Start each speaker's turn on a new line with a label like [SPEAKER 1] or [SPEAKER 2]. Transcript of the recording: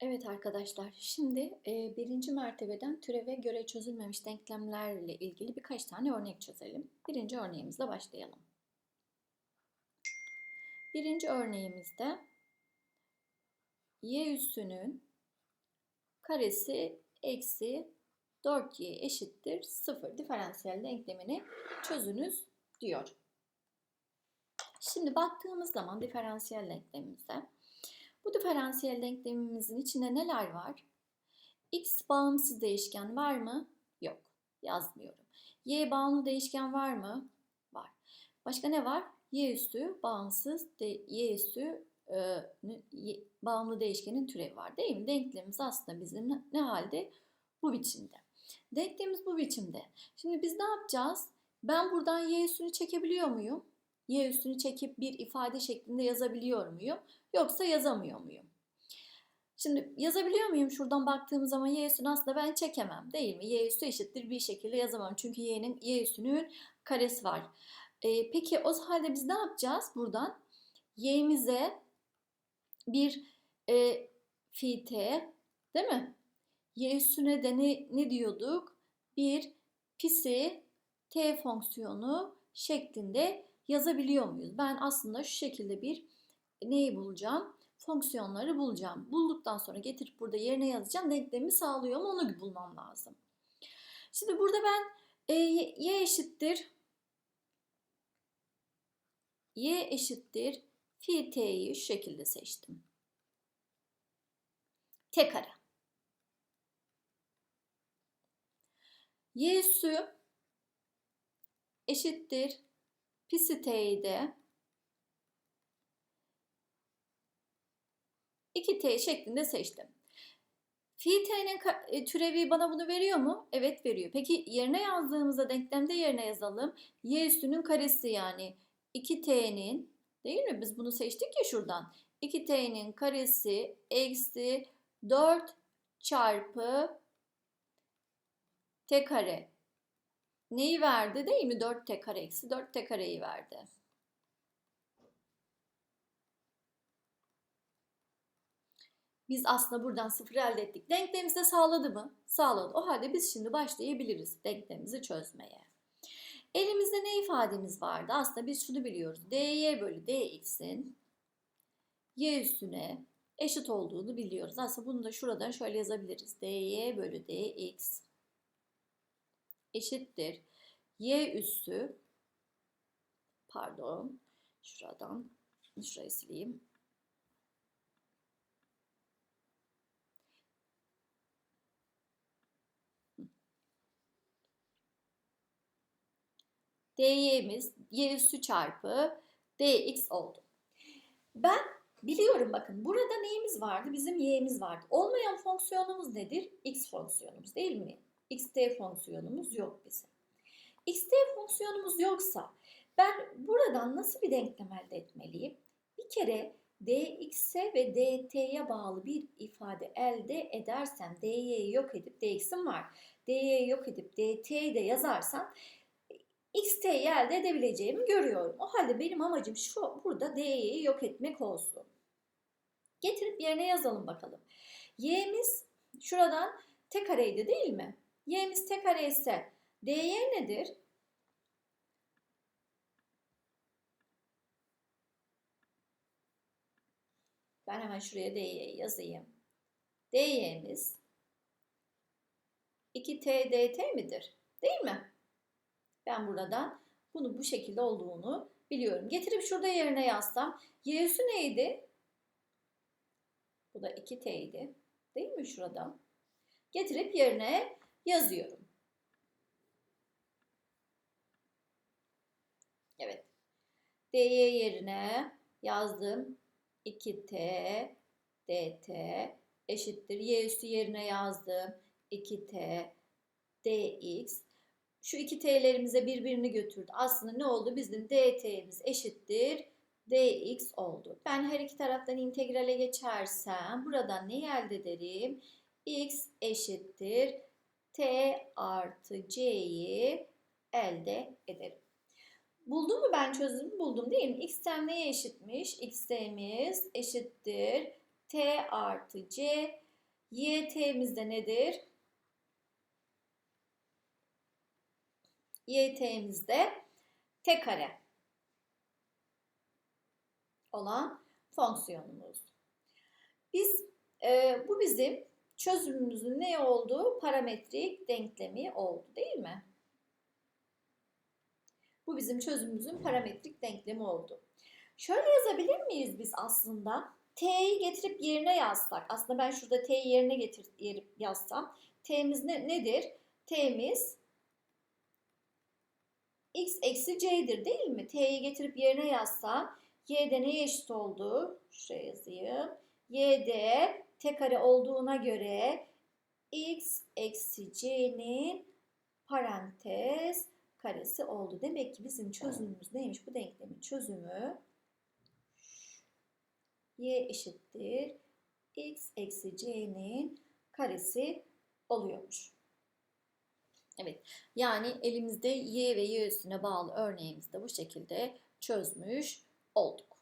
[SPEAKER 1] Evet arkadaşlar, şimdi e, birinci mertebeden türeve göre çözülmemiş denklemlerle ilgili birkaç tane örnek çözelim. Birinci örneğimizle başlayalım. Birinci örneğimizde y üssünün karesi eksi 4y eşittir 0 diferansiyel denklemini çözünüz diyor. Şimdi baktığımız zaman diferansiyel denklemimize bu diferansiyel denklemimizin içinde neler var? X bağımsız değişken var mı? Yok. Yazmıyorum. Y bağımlı değişken var mı? Var. Başka ne var? Y üstü bağımsız, de, Y üstü e, y, bağımlı değişkenin türevi var değil mi? Denklemimiz aslında bizim ne, ne halde? Bu biçimde. Denklemimiz bu biçimde. Şimdi biz ne yapacağız? Ben buradan Y üstünü çekebiliyor muyum? Y üstünü çekip bir ifade şeklinde yazabiliyor muyum? Yoksa yazamıyor muyum? Şimdi yazabiliyor muyum? Şuradan baktığım zaman y üstünü aslında ben çekemem değil mi? Y üstü eşittir bir şekilde yazamam. Çünkü y'nin y üstünün karesi var. Ee, peki o halde biz ne yapacağız buradan? y'mize bir e, fi t değil mi? y üstüne de ne, ne diyorduk? Bir pisi t fonksiyonu şeklinde yazabiliyor muyuz? Ben aslında şu şekilde bir neyi bulacağım? Fonksiyonları bulacağım. Bulduktan sonra getirip burada yerine yazacağım. Denklemi sağlıyor mu onu bulmam lazım. Şimdi burada ben e, y eşittir y eşittir fi t'yi şu şekilde seçtim. T kare. Y üssü eşittir pisi t'yi de 2t şeklinde seçtim. Fi t'nin e, türevi bana bunu veriyor mu? Evet veriyor. Peki yerine yazdığımızda denklemde yerine yazalım. Y üstünün karesi yani 2t'nin değil mi? Biz bunu seçtik ya şuradan. 2t'nin karesi eksi 4 çarpı t kare. Neyi verdi değil mi? 4t kare eksi 4t kareyi verdi. Biz aslında buradan sıfır elde ettik. Denklemimizi de sağladı mı? Sağladı. O halde biz şimdi başlayabiliriz denklemimizi çözmeye. Elimizde ne ifademiz vardı? Aslında biz şunu biliyoruz. dy bölü dx'in y üstüne eşit olduğunu biliyoruz. Aslında bunu da şuradan şöyle yazabiliriz. dy bölü dx eşittir. y üssü pardon şuradan şurayı sileyim. dy'miz y üssü çarpı dx oldu. Ben biliyorum bakın burada neyimiz vardı? Bizim y'miz vardı. Olmayan fonksiyonumuz nedir? x fonksiyonumuz değil mi? Xt fonksiyonumuz yok bizim. xt fonksiyonumuz yoksa ben buradan nasıl bir denklem elde etmeliyim? Bir kere dx'e ve dt'ye bağlı bir ifade elde edersem dy'yi yok edip dx'im var. dy'yi yok edip dt'yi de yazarsam xt'yi elde edebileceğimi görüyorum. O halde benim amacım şu burada d'yi yok etmek olsun. Getirip yerine yazalım bakalım. y'miz şuradan t kareydi değil mi? Y'miz t kare ise dy nedir? Ben hemen şuraya dy'yi yazayım. dy'miz 2t dt midir? Değil mi? Ben buradan bunu bu şekilde olduğunu biliyorum. Getirip şurada yerine yazsam y üssü neydi? Bu da 2t idi. Değil mi şurada? Getirip yerine yazıyorum. Evet. dy yerine yazdım. 2t dt eşittir. y üssü yerine yazdım. 2t dx şu iki t'lerimize birbirini götürdü. Aslında ne oldu? Bizim dt'miz eşittir dx oldu. Ben her iki taraftan integrale geçersem buradan neyi elde ederim? x eşittir t artı c'yi elde ederim. Buldum mu ben çözümü? Buldum değil mi? x'ten neye eşitmiş? x'imiz eşittir t artı c YT'miz de nedir? YT'miz de t kare olan fonksiyonumuz. Biz e, bu bizim çözümümüzün ne olduğu parametrik denklemi oldu değil mi? Bu bizim çözümümüzün parametrik denklemi oldu. Şöyle yazabilir miyiz biz aslında? T'yi getirip yerine yazsak. Aslında ben şurada T'yi yerine getirip yazsam. T'miz ne, nedir? T'miz x eksi c'dir değil mi? T'yi getirip yerine yazsam y'de neye eşit oldu? Şuraya yazayım. y'de t kare olduğuna göre x eksi c'nin parantez karesi oldu. Demek ki bizim çözümümüz neymiş? Bu denklemin çözümü y eşittir x eksi c'nin karesi oluyormuş. Evet yani elimizde y ve y üstüne bağlı örneğimizde bu şekilde çözmüş olduk.